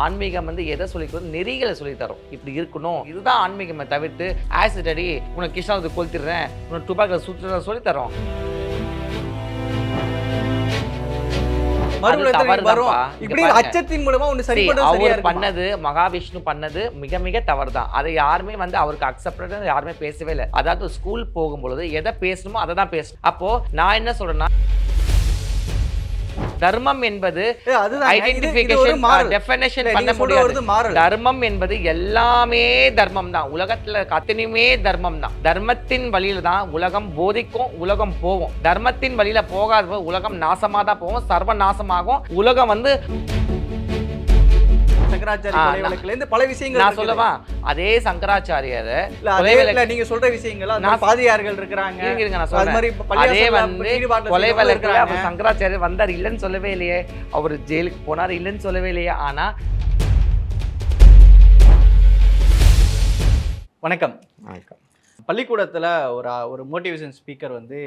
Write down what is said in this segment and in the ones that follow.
ஆன்மீகம் வந்து எதை சொல்லிக்கிறது நெறிகளை சொல்லி தரும் இப்படி இருக்கணும். இதுதான் ஆன்மீகமே தவிர்த்து ஆசிட் அடி உனக்கு கிருஷ்ணாவது கொளுத்திடுறேன் உனக்கு துபாக்கில் சுற்றுறேன் சொல்லி தரோம் மறுபடியும் தவறுதான்ப்பா. வரும்? இங்க இப்படி பாருங்க. அச்சத்தின் மூலமா ஒண்ணு சரி அவர்? பண்ணது மகாவிஷ்ணு பண்ணது மிக மிக தவறு தான் அதை யாருமே வந்து அவருக்கு அக்செப்டட் யாருமே பேசவே இல்லை. அதாவது ஸ்கூல் போகும்பொழுது எதை பேசணுமோ அதை தான் பேசணும். அப்போ நான் என்ன சொல்றேன்னா தர்மம் என்பது ஐடென்டிஃபிகேஷன். டெஃபினேஷன் பண்ண முடியாது. தர்மம் என்பது எல்லாமே தர்மம் தான். உலகத்துல அத்தனையுமே தர்மம் தான். தர்மத்தின் வழியில தான் உலகம் போதிக்கும் உலகம் போகும். தர்மத்தின் வழியில போகாத உலகம் நாசமா தான் போகும். சர்வ நாசமாகும் உலகம் வந்து சங்கராச்சாரிய ஆ, கொலை நான்- வழக்குல இருந்து பல விஷயங்கள் நான் இருக்குது. சொல்லவா? அதே சங்கராச்சாரியர் நீங்க சொல்ற விஷயங்கள் நான் பாதியார்கள் இருக்கிறாங்க. இருங்க, இருங்க, நான் அது சொல்றேன். வந்து கொலை வழக்குல இருக்கிறாங்க. அவர் சங்கராச்சாரியர் வந்தார் இல்லைன்னு சொல்லவே இல்லையே. அவர் ஜெயிலுக்கு போனார் இல்லைன்னு சொல்லவே இல்லையே. ஆனா வணக்கம். பள்ளிக்கூடத்துல ஒரு ஒரு மோட்டிவேஷன் ஸ்பீக்கர் வந்து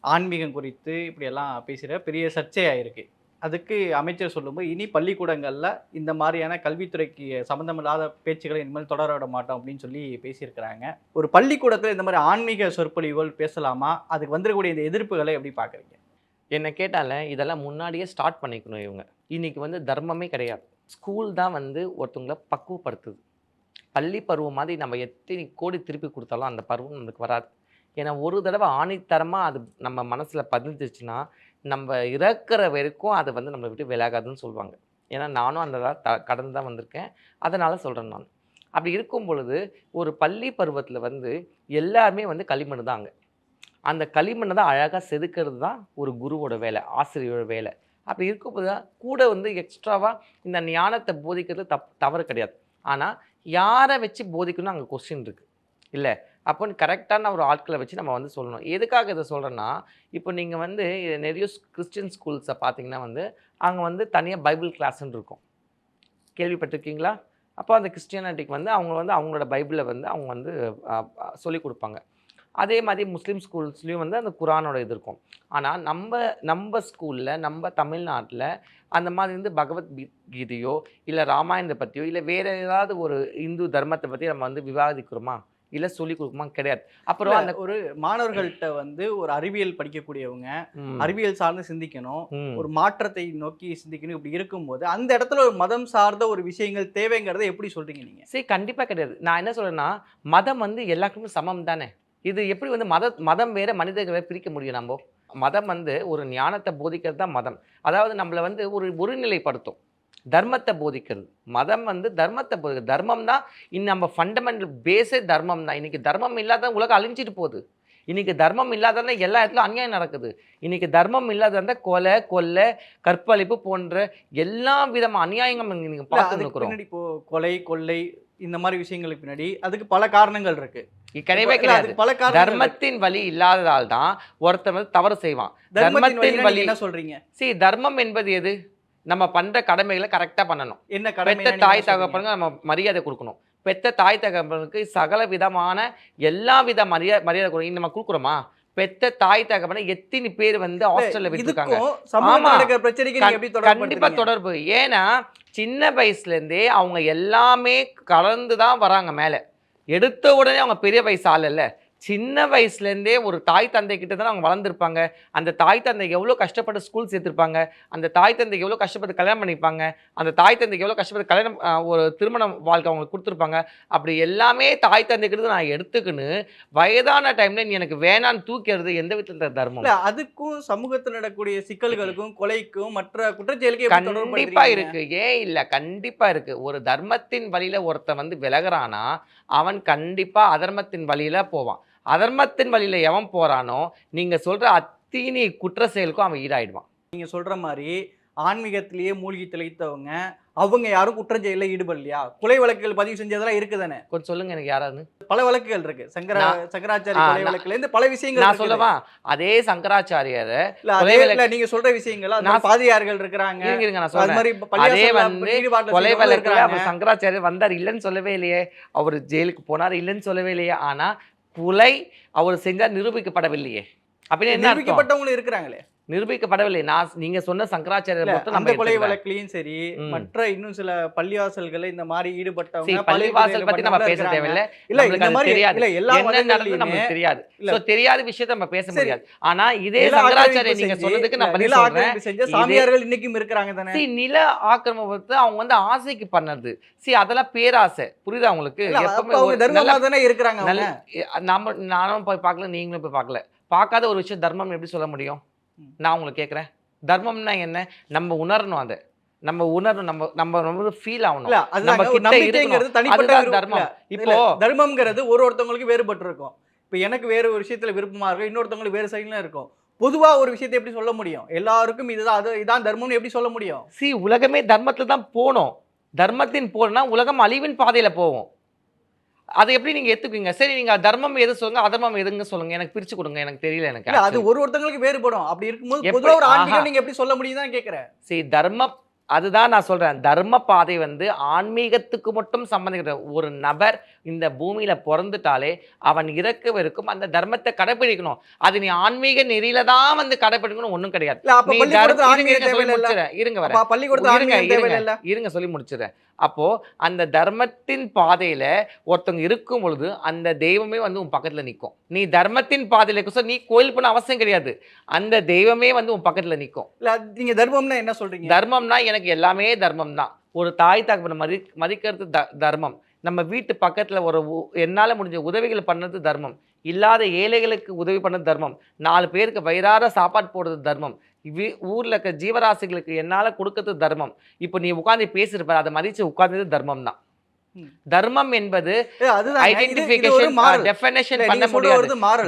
ஆன்மீகம் குறித்து இப்படி எல்லாம் பேசுகிற பெரிய சர்ச்சையாயிருக்கு. அதுக்கு அமைச்சர் சொல்லும்போது இனி பள்ளிக்கூடங்களில் இந்த மாதிரியான கல்வித்துறைக்கு சம்மந்தமில்லாத பேச்சுக்களை இனிமேல் தொடர விட மாட்டோம் அப்படின்னு சொல்லி பேசியிருக்கிறாங்க. ஒரு பள்ளிக்கூடத்தில் இந்த மாதிரி ஆன்மீக சொற்பொழிவுகள் பேசலாமா? அதுக்கு வந்துடக்கூடிய இந்த எதிர்ப்புகளை எப்படி பார்க்குறீங்க? என்னை கேட்டால இதெல்லாம் முன்னாடியே ஸ்டார்ட் பண்ணிக்கணும் இவங்க. இன்றைக்கி வந்து தர்மமே கிடையாது. ஸ்கூல் தான் வந்து ஒருத்தவங்கள பக்குவப்படுத்துது. பள்ளி பருவம் மாதிரி நம்ம எத்தனை கோடி திருப்பி கொடுத்தாலும் அந்த பருவம் நமக்கு வராது. ஏன்னா ஒரு தடவை ஆணித்தரமாக அது நம்ம மனசில் பதிஞ்சிச்சுன்னா நம்ம இறக்குற வரைக்கும் அது வந்து நம்மளை விட்டு விலகாதுன்னு சொல்லுவாங்க ஏன்னா நானும் அந்த த கடந்து தான் வந்திருக்கேன். அதனால் சொல்கிறேன் நான். அப்படி இருக்கும் பொழுது ஒரு பள்ளி பருவத்தில் வந்து எல்லாருமே வந்து களிமண் தான் அங்கே. அந்த களிமண்ணை தான் அழகாக செதுக்கிறது தான் ஒரு குருவோட வேலை ஆசிரியரோட வேலை. அப்படி இருக்கும்போது தான் கூட வந்து எக்ஸ்ட்ராவாக இந்த ஞானத்தை போதிக்கிறது தப் தவறு கிடையாது. ஆனால் யாரை வச்சு போதிக்கணும் அங்கே கொஸ்டின் இருக்குது இல்லை அப்போன்னு கரெக்டான ஒரு ஆட்களை வச்சு நம்ம வந்து சொல்லணும். எதுக்காக இதை சொல்கிறேன்னா இப்போ நீங்கள் வந்து நிறைய கிறிஸ்டின் ஸ்கூல்ஸை பார்த்தீங்கன்னா வந்து அங்கே வந்து தனியாக பைபிள் கிளாஸ்ன்னு இருக்கும். கேள்விப்பட்டிருக்கீங்களா? அப்போ அந்த கிறிஸ்டியானிட்டிக்கு வந்து அவங்க வந்து அவங்களோட பைபிளை வந்து அவங்க வந்து சொல்லிக் கொடுப்பாங்க. அதே மாதிரி முஸ்லீம் ஸ்கூல்ஸ்லேயும் வந்து அந்த குரானோட இது இருக்கும். ஆனால் நம்ம நம்ம ஸ்கூலில் நம்ம தமிழ்நாட்டில் அந்த மாதிரி வந்து பகவத் கீதையோ இல்லை ராமாயணத்தை பற்றியோ இல்லை வேறு ஏதாவது ஒரு இந்து தர்மத்தை பற்றி நம்ம வந்து விவாதிக்கிறோமா? இல்லை சொல்லி கொடுக்குமா கிடையாது. அப்புறம் அந்த ஒரு மாணவர்கள்ட்ட வந்து ஒரு அறிவியல் படிக்கக்கூடியவங்க அறிவியல் சார்ந்து சிந்திக்கணும். ஒரு மாற்றத்தை நோக்கி சிந்திக்கணும் இப்படி இருக்கும்போது அந்த இடத்துல ஒரு மதம் சார்ந்த ஒரு விஷயங்கள் தேவைங்கிறத எப்படி சொல்றீங்க நீங்க? சரி கண்டிப்பாக கிடையாது. நான் என்ன சொல்றேன்னா மதம் வந்து எல்லாருக்குமே சமம் தானே? இது எப்படி வந்து மத மதம் வேற மனிதர்களை பிரிக்க முடியும் நம்ம? மதம் வந்து ஒரு ஞானத்தை போதிக்கிறது தான் மதம். அதாவது நம்மளை வந்து ஒரு ஒருநிலைப்படுத்தும். தர்மத்தை போதிக்கிறது. மதம் வந்து தர்மத்தை போதிக்கிறது. தர்மம் தான் இன்னும் நம்ம ஃபண்டமெண்டல் பேஸே தர்மம் தான். இன்னைக்கு தர்மம் இல்லாத உலகம் அழிஞ்சிட்டு போகுது. இன்னைக்கு தர்மம் இல்லாததால எல்லா இடத்துலையும் அநியாயம் நடக்குது. இன்னைக்கு தர்மம் இல்லாத கொலை கொள்ளை கற்பழிப்பு போன்ற எல்லா விதமான அநியாயங்கள் நீங்க இல்ல, பார்த்து இருக்கிறோம். கொலை கொள்ளை இந்த மாதிரி விஷயங்களுக்கு பின்னாடி அதுக்கு பல காரணங்கள் இருக்கு. கிடையவே கிடையாது. பல. தர்மத்தின் வழி இல்லாததால் தான் ஒருத்தன் வந்து தவறு செய்வான். தர்மத்தின் வழி என்ன சொல்றீங்க? see தர்மம் என்பது எது? நம்ம பண்ற கடமைகளை கரெக்டா பண்ணணும். என்ன பெத்த தாய் தகப்பனுக்கு நம்ம மரியாதை கொடுக்கணும். பெத்த தாய் தகப்பனுக்கு சகல விதமான எல்லா வித மரியாதை மரியாதை கொடுக்கணும். நம்ம கொடுக்குறோமா? பெத்த தாய் தகப்பனை எத்தனை பேர் வந்து ஹாஸ்டல்ல விட்டுருக்காங்க. கண்டிப்பா தொடர்பு. ஏன்னா சின்ன வயசுல இருந்தே அவங்க எல்லாமே கலந்து தான் வராங்க மேல. எடுத்த உடனே அவங்க பெரிய வயசு ஆள் இல்ல. சின்ன வயசுல இருந்தே ஒரு தாய் தந்தை கிட்ட தான் அவங்க வளர்ந்துருப்பாங்க. அந்த தாய் தந்தை எவ்வளோ கஷ்டப்பட்டு ஸ்கூல் சேர்த்திருப்பாங்க. அந்த தாய் தந்தைக்கு எவ்வளோ கஷ்டப்பட்டு கல்யாணம் பண்ணிப்பாங்க. அந்த தாய் தந்தைக்கு எவ்வளோ கஷ்டப்பட்டு கல்யாணம் ஒரு திருமண வாழ்க்கை அவங்களுக்கு கொடுத்துருப்பாங்க. அப்படி எல்லாமே தாய் தந்தைக்கிறது நான் எடுத்துக்கின்னு வயதான டைம்ல நீ எனக்கு வேணான்னு தூக்கிறது எந்த விதத்துல தர்மம்? இல்ல அதுக்கும் சமூகத்துல நடக்கக்கூடிய சிக்கல்களுக்கும் கொலைக்கும் மற்ற குற்றச்செயலுக்கும் எப்படி தொடர்பு கண்டிப்பா படுத்துறீங்க? இருக்கு. ஏன் இல்ல கண்டிப்பா இருக்கு. ஒரு தர்மத்தின் வழியில ஒருத்தன் வந்து விலகுறானா அவன் கண்டிப்பா அதர்மத்தின் வழியில போவான். அதர்மத்தின் வழியில எவன் போறானோ நீங்க சொல்ற அத்தீனி குற்ற செயலுக்கும் அவன் ஈடாயிடுவான். நீங்க சொல்ற மாதிரி ஆன்மீகத்திலேயே மூழ்கி திளைத்தவங்க அவங்க யாரும் குற்றச்செயல ஈடுபடலையா? கொலை வழக்குகள் பதிவு செஞ்சதெல்லாம் இருக்குதானே? கொஞ்சம் சொல்லுங்க எனக்கு யாராவது. பல வழக்குகள் இருக்கு. சங்கரா சங்கராச்சாரிய கொலை வழக்குல இருந்து பல விஷயங்கள் நான். சொல்லவா? அதே சங்கராச்சாரியர் இல்ல நீங்க சொல்ற விஷயங்கள் நான் பாதியார்கள் இருக்கிறாங்க. இருங்க நான் சொல்றேன். அதே வந்து கொலை வழக்குல. அவர் சங்கராச்சாரியர் வந்தார் இல்லைன்னு சொல்லவே இல்லையே. அவர் ஜெயிலுக்கு போனார் இல்லைன்னு சொல்லவே இல்லையே. ஆனா கொலை அவர் செஞ்சால் நிரூபிக்கப்படவில்லையே. அப்படின்னு நிரூபிக்கப்பட்டவங்களும் இருக்கிறாங்களே. நிரூபிக்கப்படவில்லை நான் நீங்க சொன்ன சங்கராச்சாரியர் அந்த நம்ம கொலை. வழக்குலயும் சரி. மற்ற இன்னும் சில பள்ளிவாசல்களை இந்த மாதிரி ஈடுபட்டவங்க பள்ளிவாசல் பத்தி நம்ம பேச. தேவையில்லை இல்ல இந்த மாதிரி தெரியாது. இல்ல எல்லா நடந்தது நமக்கு தெரியாது. சோ தெரியாத விஷயத்தை நம்ம பேச. முடியாது ஆனா இதே சங்கராச்சாரியர் நீங்க சொன்னதுக்கு நான் பதில் சொல்றேன் செஞ்ச சாமியார்கள் இன்னைக்கும் இருக்கிறாங்க தானே See, நில ஆக்கிரமிப்பத்தை அவங்க வந்து ஆசைக்கு பண்ணது சி அதெல்லாம் பேராசை புரியுதா உங்களுக்கு எப்பவுமே தானே இருக்கிறாங்க நம்ம நானும் போய் பார்க்கல நீங்களும் போய் பார்க்கல பார்க்காத ஒரு விஷயம் தர்மம் எப்படி சொல்ல முடியும். நான் உங்களுக்கு கேட்குறேன் தர்மம்னா என்ன? நம்ம உணரணும் அதை. நம்ம உணரணும். நம்ம நம்ம ரொம்ப ஃபீல் ஆகணும். நம்ம கிட்ட தனிப்பட்ட தர்மம். இப்போ தர்மம்ங்கிறது ஒரு ஒருத்தவங்களுக்கு வேறுபட்டு இருக்கும் இப்ப எனக்கு வேற ஒரு விஷயத்துல விருப்பமா இருக்கும். இன்னொருத்தவங்களுக்கு வேறு சைடுல இருக்கும். பொதுவா ஒரு விஷயத்தை எப்படி சொல்ல முடியும்? எல்லாருக்கும் இதுதான் அது இதான் தர்மம்னு எப்படி சொல்ல முடியும்? சி உலகமே தர்மத்தில் தான் போகணும் தர்மத்தின் போனா உலகம் அழிவின் பாதையில போகும். அதை எப்படி நீங்க ஏத்துக்குவீங்க? சரி நீங்க தர்மம் எது சொல்லுங்க அதர்மம் எதுங்க சொல்லுங்க? எனக்கு பிரிச்சு கொடுங்க எனக்கு தெரியல எனக்கு அது. ஒரு ஒருத்தவங்களுக்கு வேறுபடும். அப்படி இருக்கும்போது எப்படி- பொதுவா ஒரு. ஆன்மீகம் நீங்க எப்படி சொல்ல முடியும் தான் கேக்குறேன். சரி தர்ம அதுதான் நான் சொல்றேன். தர்ம பாதை வந்து ஆன்மீகத்துக்கு மட்டும் சம்பந்திக்கிற ஒரு நபர் இந்த பூமியில பிறந்துட்டாலே அவன் இறக்கவிருக்கும் அந்த தர்மத்தை கடைபிடிக்கணும். அது நீ ஆன்மீக நெறியில தான் வந்து கடைபிடிக்கணும் ஒண்ணும் கிடையாது. இருங்க, முடிச்சிடுறேன். இருங்க இருங்க, சொல்லி முடிச்சிடுறேன் அப்போ அந்த தர்மத்தின் பாதையில ஒருத்தவங்க இருக்கும் பொழுது அந்த தெய்வமே வந்து உன் பக்கத்துல நிற்கும் நீ தர்மத்தின் பாதையில இருக்க நீ கோயில் பண்ண அவசியம் கிடையாது. அந்த தெய்வமே வந்து உன் பக்கத்துல நிற்கும் நீங்க தர்மம்னா என்ன சொல்றீங்க? தர்மம்னா எனக்கு எல்லாமே தர்மம் தான் ஒரு தாய் தகப்பனை மதி மதிக்கிறது த தர்மம். நம்ம வீட்டு பக்கத்துல ஒரு என்னால முடிஞ்ச உதவிகள் பண்ணது தர்மம். இல்லாத ஏழைகளுக்கு உதவி பண்ணது தர்மம். நாலு பேருக்கு வயிறார சாப்பாடு போடுறது தர்மம். வி- ஊர்ல இருக்க ஜீவராசிகளுக்கு என்னால கொடுக்கறது தர்மம். இப்போ நீ உட்கார்ந்து பேசிருப்ப அதை மதிச்சு உட்கார்ந்தது தர்மம் தான். தர்மம் என்பது இல்ல, பண்ண முடியாது.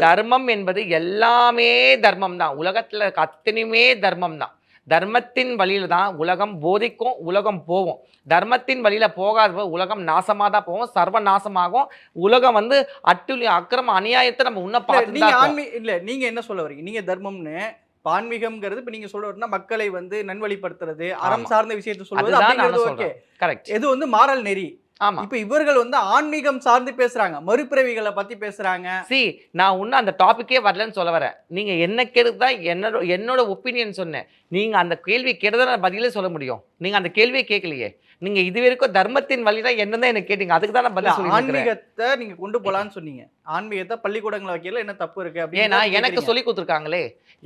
தர்மம் என்பது எல்லாமே தர்மம் தான் உலகத்துல அத்தனையுமே தர்மம் தான் தர்மத்தின் வழியில தான் உலகம் போதிக்கும் உலகம் போகும். தர்மத்தின் வழியில போகாத உலகம் நாசமா தான் போகும். சர்வ நாசமாகும் உலகம் வந்து அட்டுலி அக்கிரம அநியாயத்தை நம்ம உன்ன பார்த்து ஆன்மீ இல்ல நீங்க என்ன சொல்ல வரீங்க நீங்க தர்மம்னு ஆன்மீகம்ங்கிறது இப்ப நீங்க சொல்ல வரீங்கன்னா மக்களை வந்து நன்வழிப்படுத்துறது அறம். சார்ந்த விஷயத்தை சொல்வது ஓகே. கரெக்ட் இது வந்து மாறல் நெறி? ஆமா. இப்ப இவர்கள் வந்து ஆன்மீகம் சார்ந்து பேசுறாங்க. மறுபிறவிகளை பத்தி பேசுறாங்க. சி நான் இன்னும் அந்த டாபிக்கே வரலன்னு சொல்ல வரேன். நீங்க என்ன கேட்டு தான் என்னோட என்னோட ஒப்பீனியன் சொன்னேன். நீங்க அந்த கேள்வி கேட்டதை பதிலே சொல்ல முடியும். நீங்க அந்த கேள்வியை கேட்கலையே. நீங்க இது வரைக்கும் தர்மத்தின் வழி தான் என்னதான் எனக்கு கேட்டீங்க. அதுக்கு தான் பதில் ஆன்மீகத்தை நீங்க கொண்டு போலான்னு சொன்னீங்க. ஆன்மீகத்தை பள்ளிக்கூடங்களை வைக்கல என்ன தப்பு இருக்கு அப்படின்னு ஏன்னா எனக்கு. சொல்லி கொடுத்துருக்காங்களே.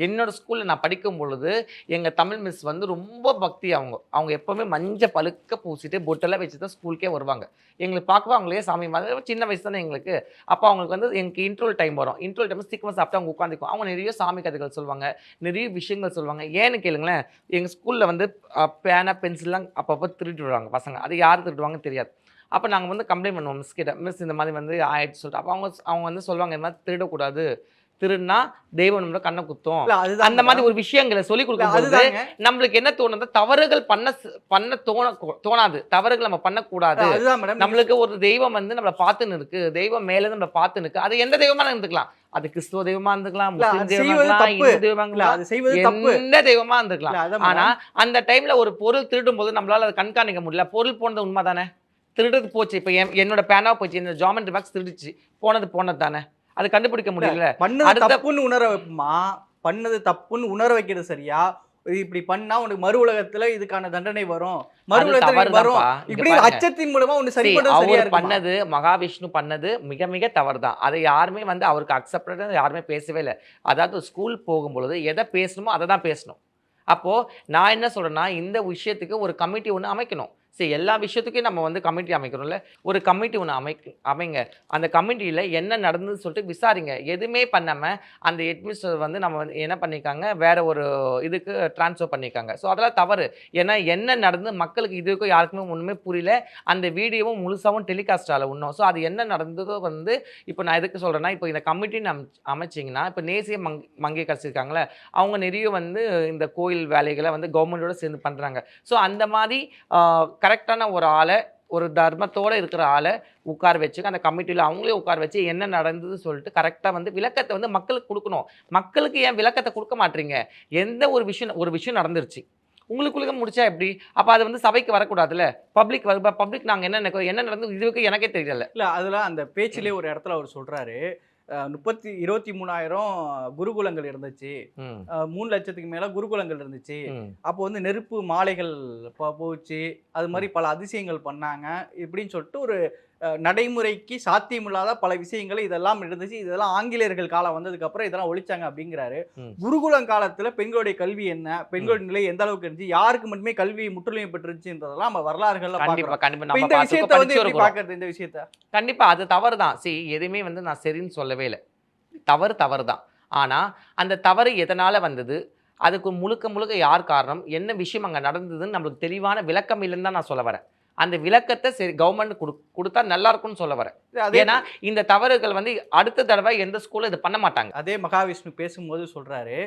என்னோட ஸ்கூல்ல நான் படிக்கும் பொழுது எங்க தமிழ் மிஸ் வந்து ரொம்ப பக்தி அவங்க. அவங்க எப்பவுமே மஞ்ச பழுக்க பூசிட்டு பொட்டெல்லாம் வச்சு தான் ஸ்கூலுக்கே வருவாங்க. எங்களுக்கு பார்க்கவே அவங்களே சாமி மாதிரி சின்ன வயசு தானே எங்களுக்கு. அப்போ அவங்களுக்கு வந்து எனக்கு இன்ட்ரோல் டைம் வரும். இன்ட்ரோல் டைம் சீக்கிரமாக சாப்பிட்டு அவங்க உட்காந்துக்கும் அவங்க நிறைய சாமி கதைகள் சொல்லுவாங்க நிறைய விஷயங்கள் சொல்லுவாங்க. ஏன்னு கேளுங்களேன் எங்கள் ஸ்கூலில் வந்து பேனா பென்சில்லாம் அப்பப்போ திருட்டு விடுவாங்க. பசங்க. அது யார் திருடுவாங்க தெரியாது. அப்போ நாங்கள் வந்து கம்ப்ளைண்ட் பண்ணுவோம் மிஸ் கிட்ட மிஸ் இந்த மாதிரி வந்து ஆயிடுச்சு சொல்லிட்டு. அப்போ அவங்க அவங்க வந்து சொல்லுவாங்க இந்த மாதிரி திருடக்கூடாது. திருடுனா தெய்வம் நம்மள கண்ணை குத்தும். அந்த மாதிரி ஒரு விஷயங்களை சொல்லி கொடுக்கும்போது நம்மளுக்கு என்ன தோணுது? தவறுகள் பண்ண பண்ண தோண தோணாது. தவறுகள் நம்ம பண்ணக்கூடாது. நம்மளுக்கு ஒரு தெய்வம் வந்து நம்மள பார்த்துன்னு இருக்கு. தெய்வம் மேல நம்மள பார்த்துன்னு இருக்கு. அது எந்த தெய்வமா இருந்துக்கலாம். அது கிறிஸ்துவ தெய்வமா இருந்துக்கலாம் முஸ்லிம் தெய்வமா. இந்து தப்பு. எந்த தெய்வமா இருந்துக்கலாம். ஆனா. அந்த டைம்ல ஒரு பொருள் திருடும் போது நம்மளால அதை கண்காணிக்க முடியல. பொருள் போனது உண்மைதானே? திருடுறது போச்சு. இப்போ என் என்னோட பேனா போச்சு. என்னோட ஜாமெண்ட்ரி பாக்ஸ் திருடுச்சு. போனது போனது தானே? அது கண்டுபிடிக்க முடியல. பண்ணது தப்புன்னு உணர வைப்புமா? பண்ணது தப்புன்னு உணர வைக்கிறது சரியா? இப்படி பண்ணா உனக்கு மறு உலகத்துல இதுக்கான தண்டனை வரும். மறு உலகத்துல வரும். இப்படி. அச்சத்தின் மூலமா ஒண்ணு சரி அவர்? பண்ணது மகாவிஷ்ணு பண்ணது மிக மிக தவறு தான் அதை யாருமே வந்து அவருக்கு அக்செப்டட் யாருமே பேசவே இல்லை. அதாவது ஸ்கூல் போகும்பொழுது எதை பேசணுமோ அதை தான் பேசணும். அப்போ நான் என்ன சொல்றேன்னா இந்த விஷயத்துக்கு ஒரு கமிட்டி ஒன்று அமைக்கணும். சரி எல்லா விஷயத்துக்கும் நம்ம வந்து கமிட்டி அமைக்கிறோம்ல ஒரு கமிட்டி ஒன்று அமைக்க அமைங்க. அந்த கமிட்டியில் என்ன நடந்ததுன்னு சொல்லிட்டு விசாரிங்க. எதுவுமே பண்ணாமல் அந்த ஹெட்மினிஸ்டர் வந்து நம்ம வந்து என்ன பண்ணியிருக்காங்க? வேறு ஒரு இதுக்கு ட்ரான்ஸ்ஃபர் பண்ணியிருக்காங்க. ஸோ அதெல்லாம் தவறு. ஏன்னா என்ன நடந்து மக்களுக்கு இது வரைக்கும் யாருக்குமே ஒன்றுமே புரியல. அந்த வீடியோவும் முழுசாகவும் டெலிகாஸ்ட் ஆகல இன்னும் ஸோ அது என்ன நடந்ததோ வந்து இப்போ நான் எதுக்கு சொல்கிறேன்னா இப்போ இந்த கமிட்டின்னு அம் அமைச்சிங்கன்னா இப்போ நேசிய மங் மங்கை கழிச்சிருக்காங்களே அவங்க நிறைய வந்து இந்த கோயில் வேலைகளை வந்து கவர்மெண்ட்டோட சேர்ந்து பண்ணுறாங்க ஸோ அந்த மாதிரி கரெக்டான ஒரு ஆளை ஒரு தர்மத்தோடு இருக்கிற ஆளை உட்கார வச்சு அந்த கமிட்டியில் அவங்களே உட்கார வச்சு என்ன நடந்தது சொல்லிட்டு கரெக்டாக வந்து விளக்கத்தை வந்து மக்களுக்கு கொடுக்கணும். மக்களுக்கு ஏன் விளக்கத்தை கொடுக்க மாட்டீங்க? எந்த ஒரு விஷயம் ஒரு விஷயம் நடந்துருச்சு. உங்களுக்குள்ள முடிச்சா எப்படி? அப்போ அது வந்து சபைக்கு வரக்கூடாதுல்ல? பப்ளிக் பப்ளிக் நாங்கள் என்ன நினைக்கிறோம்? என்ன நடந்தது? இதுவரைக்கும் எனக்கே தெரியல. இல்லை அதெல்லாம் அந்த பேச்சிலே ஒரு இடத்துல அவர் சொல்கிறாரு முப்பத்தி இருபத்தி மூணாயிரம் குருகுலங்கள் இருந்துச்சு. மூணு லட்சத்துக்கு மேல குருகுலங்கள் இருந்துச்சு. அப்போ வந்து நெருப்பு மாலைகள் போச்சு. அது மாதிரி பல அதிசயங்கள் பண்ணாங்க. இப்படின்னு சொல்லிட்டு ஒரு நடைமுறைக்கு சாத்தியமில்லாத பல விஷயங்கள் இதெல்லாம் இருந்துச்சு இதெல்லாம் ஆங்கிலேயர்கள் காலம் வந்ததுக்கு அப்புறம் இதெல்லாம் ஒழிச்சாங்க அப்படிங்கிறாரு. குருகுலம் காலத்துல பெண்களுடைய கல்வி என்ன? பெண்களுடைய நிலை எந்த அளவுக்கு இருந்துச்சு? யாருக்கு மட்டுமே கல்வி முற்றுரிமை பெற்றுச்சுன்றதெல்லாம் நம்ம வரலாறுகள்ல கண்டிப்பா பாக்குறோம் கண்டிப்பா. இப்ப நம்ம இந்த விஷயத்தை வந்து எப்படி. பாக்குறது இந்த விஷயத்த? கண்டிப்பா அது தவறு தான் சி எதுவுமே வந்து நான் சரின்னு சொல்லவே இல்லை. தவறு தவறு தான் ஆனா அந்த தவறு எதனால வந்தது? அதுக்கு முழுக்க முழுக்க யார் காரணம்? என்ன விஷயம் அங்க நடந்ததுன்னு நம்மளுக்கு தெளிவான விளக்கம் இல்லைன்னு தான் நான் சொல்ல வரேன். அந்த விளக்கத்தை சரி கவர்மெண்ட் கொடு கொடுத்தா நல்லா இருக்கும்னு சொல்ல வரேன். ஏன்னா இந்த தவறுகள் வந்து அடுத்த தடவை எந்த ஸ்கூல்ல இது பண்ண மாட்டாங்க. அதே மகாவிஷ்ணு பேசும்போது சொல்றாரு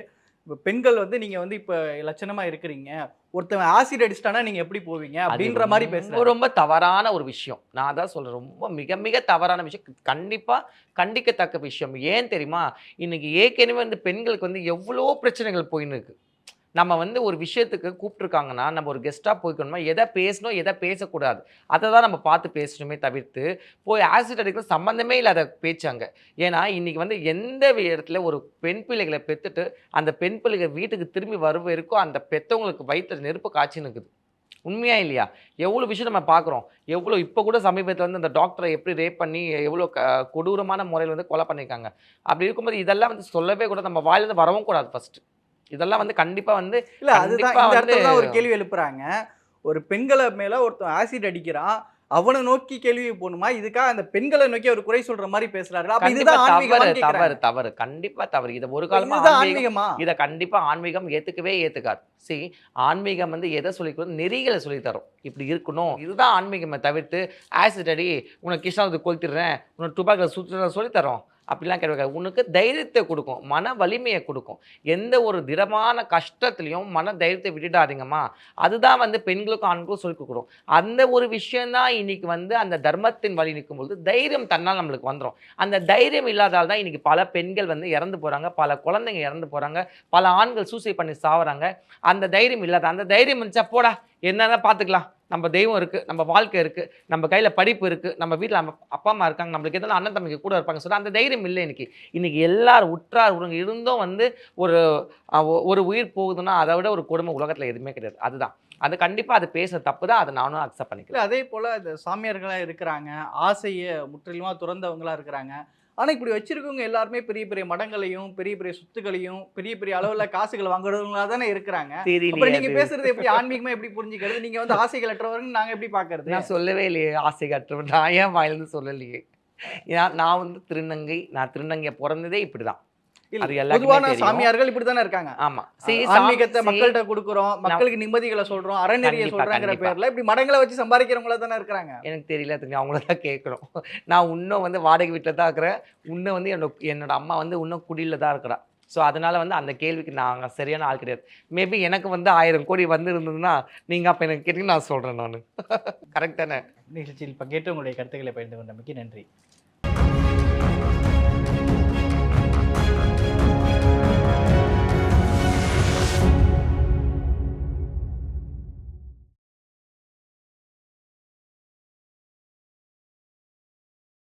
இப்ப பெண்கள் வந்து நீங்க வந்து இப்ப லட்சணமா இருக்கிறீங்க ஒருத்தன் ஆசிட் அடிச்சிட்டானா நீங்க எப்படி போவீங்க அப்படின்ற மாதிரி பேசுறாரு. ரொம்ப தவறான ஒரு விஷயம். நான் தான் சொல்றேன் ரொம்ப மிக மிக தவறான விஷயம். கண்டிப்பா கண்டிக்கத்தக்க விஷயம். ஏன் தெரியுமா? இன்னைக்கு ஏற்கனவே வந்து பெண்களுக்கு வந்து எவ்வளோ பிரச்சனைகள் போயின்னு இருக்கு. நம்ம வந்து ஒரு விஷயத்துக்கு கூப்பிட்ருக்காங்கன்னா நம்ம ஒரு கெஸ்ட்டாக போய்க்கணுமா? எதை பேசணும் எதை பேசக்கூடாது? அதை தான் நம்ம பார்த்து பேசணுமே தவிர்த்து போய் ஆசிட் அடிக்கிற சம்மந்தமே இல்லாத பேச்சாங்க ஏன்னா இன்றைக்கி வந்து எந்த இடத்துல ஒரு பெண் பிள்ளைகளை பெற்றுட்டு அந்த பெண் பிள்ளைகள் வீட்டுக்கு திரும்பி வரும் அந்த பெற்றவங்களுக்கு வயிற்று நெருப்பு காய்ச்சி நிற்குது உண்மையா இல்லையா? எவ்வளோ விஷயம் நம்ம பார்க்குறோம். எவ்வளோ இப்போ கூட சமீபத்தில் வந்து அந்த டாக்டரை எப்படி ரேப் பண்ணி எவ்வளோ க கொடூரமான முறையில் வந்து கொலை பண்ணியிருக்காங்க. அப்படி இருக்கும்போது இதெல்லாம் வந்து சொல்லவே கூட நம்ம வாயிலிருந்து வரவும் கூடாது ஃபஸ்ட்டு இதெல்லாம் வந்து கண்டிப்பாக வந்து இல்ல அதுதான் ஒரு கேள்வி எழுப்புறாங்க. ஒரு பெண்களை மேல ஒருத்தன் ஆசிட் அடிக்கிறான் அவனை நோக்கி கேள்வி போகணுமா? இதுக்காக அந்த பெண்களை நோக்கி அவர் குறை சொல்ற மாதிரி பேசுறாரு அப்ப கண்டிப்பா இதுதான் தவறு தவறு கண்டிப்பா தவறு. இதை ஒரு காலமா ஆன்மீகம். இதை கண்டிப்பா ஆன்மீகம் ஏத்துக்கவே ஏத்துக்காது. See ஆன்மீகம் வந்து எதை சொல்லி கொடுக்கும் நெறிகளை சொல்லி தரும். இப்படி இருக்கணும். இதுதான் ஆன்மீகமே தவிர்த்து ஆசிட் அடி உனக்கு கிருஷ்ணாவது கொளுத்திடுறேன் உனக்கு துபாக்கில் சுற்றுற சொல்லி தரோம். அப்படிலாம் கிடையாது. உனக்கு தைரியத்தை கொடுக்கும். மன வலிமையை கொடுக்கும். எந்த ஒரு திடமான கஷ்டத்துலையும் மன தைரியத்தை விட்டுடாதீங்கம்மா. அதுதான் வந்து பெண்களுக்கும் ஆண்களுக்கும் சொல்லி கொடுக்கும் அந்த ஒரு விஷயந்தான் இன்னைக்கு வந்து அந்த தர்மத்தின் வழி நிற்கும்பொழுது தைரியம் தன்னால் நம்மளுக்கு வந்துடும் அந்த தைரியம் இல்லாதால் தான் இன்னைக்கு பல பெண்கள் வந்து இறந்து போகிறாங்க பல குழந்தைங்க இறந்து போகிறாங்க பல ஆண்கள் சூசைட் பண்ணி சாவறாங்க. அந்த தைரியம் இல்லாத அந்த தைரியம் இருந்துச்சா போடா. என்னென்ன பார்த்துக்கலாம். நம்ம தெய்வம் இருக்குது நம்ம வாழ்க்கை இருக்குது நம்ம கையில் படிப்பு இருக்குது நம்ம வீட்டில் நம்ம அப்பா அம்மா இருக்காங்க நம்மளுக்கு எதனா அண்ணன் தம்பிக்கு கூட இருப்பாங்க சொல்ல அந்த தைரியம் இல்லை இன்னைக்கு. இன்றைக்கி எல்லாரும் உற்றார் உறங்க இருந்தும் வந்து ஒரு ஒரு உயிர் போகுதுன்னா அதை விட ஒரு குடும்ப உலகத்தில் எதுவுமே கிடையாது. அதுதான். அது கண்டிப்பாக அது பேச தப்பு தான். அதை நானும் அக்செப்ட் பண்ணிக்கிறேன். அதே போல் இந்த சாமியார்களாக இருக்கிறாங்க ஆசையை முற்றிலுமாக துறந்தவங்களாக இருக்கிறாங்க. ஆனா இப்படி வச்சிருக்கவங்க எல்லாருமே பெரிய பெரிய மடங்களையும் பெரிய பெரிய சொத்துக்களையும் பெரிய பெரிய அளவுல காசுகள் வாங்குறவங்களா தானே இருக்கிறாங்க. அப்புறம் தெரியலையே நீங்க அது. பேசுறது எப்படி ஆன்மீகமா எப்படி புரிஞ்சுக்கிறது? நீங்க வந்து ஆசைகள் அற்றவர்கள் நாங்க எப்படி பாக்குறது? நான் சொல்லவே இல்லையே ஆசை கட்டுறவன் நான் ஏன் வாயிலிருந்து சொல்லலையே? ஏன்னா நான் வந்து திருநங்கை நான் திருநங்கை பிறந்ததே இப்படிதான். இல்ல, அது தெரியும். சாமியார்கள் இப்படித்தானே இருக்காங்க. ஆமா. ஆன்மீகத்தை மக்கள்கிட்ட கொடுக்குறோம் மக்களுக்கு நிம்மதிகளை சொல்றோம் அறநெறிய சொல்றாங்கிற. பேர்ல இப்படி மடங்களை வச்சு சம்பாதிக்கிறவங்களா தானே இருக்கிறாங்க. எனக்கு தெரியல தெரியும் அவங்கள தான் கேட்கணும். நான் இன்னும் வந்து வாடகை வீட்டில் தான் இருக்கிறேன். இன்னும் வந்து என்னோட என்னோட அம்மா வந்து இன்னும் குடியில் தான் இருக்கிறா. ஸோ அதனால வந்து அந்த கேள்விக்கு நாங்கள் சரியான ஆள் கிடையாது. மேபி எனக்கு வந்து ஆயிரம் கோடி வந்து இருந்ததுன்னா நீங்கள் அப்போ எனக்கு கேட்டீங்க நான் சொல்கிறேன் நான். கரெக்ட் தானே? நிகழ்ச்சியில் பங்கேற்று உங்களுடைய கருத்துக்களை பகிர்ந்து கொண்டமைக்கு நன்றி.